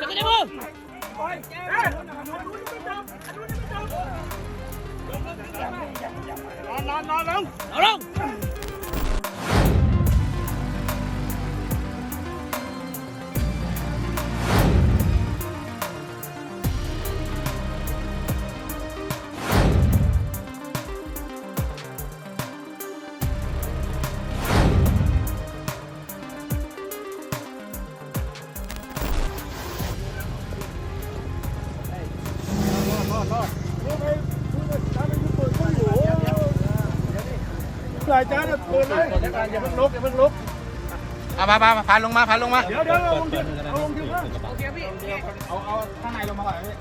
จับได้มือลงลงลง เอาลงหลายจานเปิดเลยอย่าเพิ่งลุกอย่าเพิ่งลุกเอามามาพาลงมาพาลงมา เดี๋ยวเดี๋ยวเอาลงดิเอาลงดิว่าโอเคพี่เอาเอาข้างในลงมาก่อนพี่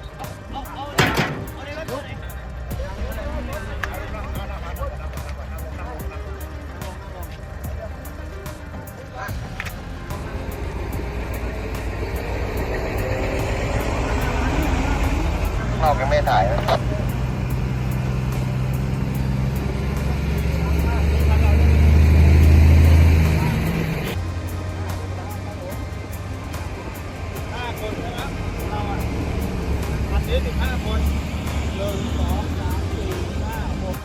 นอกยังไม่ถ่ายนะห้าคนนะครับเราอะอันนี้สิบห้าคนหนึ่งสองสามสี่ห้าหก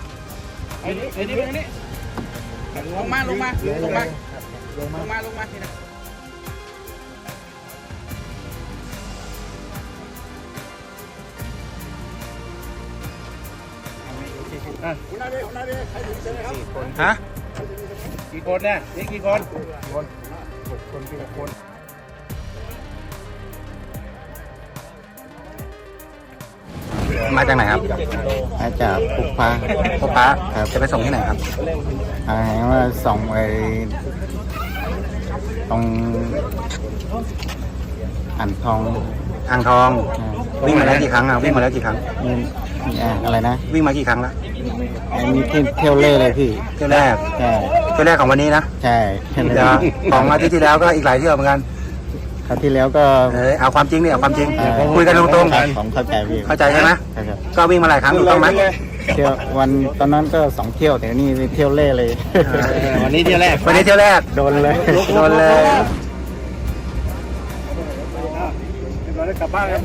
ไอ้นี่ไอ้นี่ไอ้นี่ลงมาลงมาลงมาลงมาลงมาทีนะ คุณนายเดชคุณนายเดชใครถึงเชิญเลยครับฮะกี่คนเนี่ยนี่กี่คนมาจากไหนครับอาจารย์ปุกพาพบพระจะไปส่งที่ไหนครับอ่าว่าส่งไปตรงอ่านทองอ่างทอง วิ่งมาแล้วกี่ครั้งอะวิ่งมาแล้วกี่ครั้งนี่อ่าอะไรนะวิ่งมากี่ครั้งแล้วอันนี้ที่เที่ยวเล่เลยพี่เที่ยวแรกใช่เที่ยวแรกของวันนี้นะใช่เที่ยวเดี๋ยวเล่ของอาทิตย์ที่แล้วก็อีกหลายเที่ยวเหมือนกันคราวที่แล้วก็เออเอาความจริงนี่เอาความจริงอ่าคุยกันตรงผมเข้าใจพี่ๆเข้าใจใช่ไหมใช่ครับก็วิ่งมาหลายครั้งถูกต้องไหมเที่ยววันตอนนั้นก็สองเที่ยวแต่นี่เที่ยวเล่เลย วันนี้เที่ยวแรกวันนี้เที่ยวแรกโดนเลยโดนเลย กลับบ้านครับ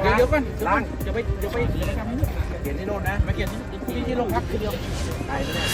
เดี๋ยวเดี๋ยวก่อนเดี๋ยวก่อนเดี๋ยวไปเดี๋ยวไปเขียนในคำนี้เขียนที่โน่นนะมาเขียนที่ที่ที่โรงพักทีเดียวไปไม่ได้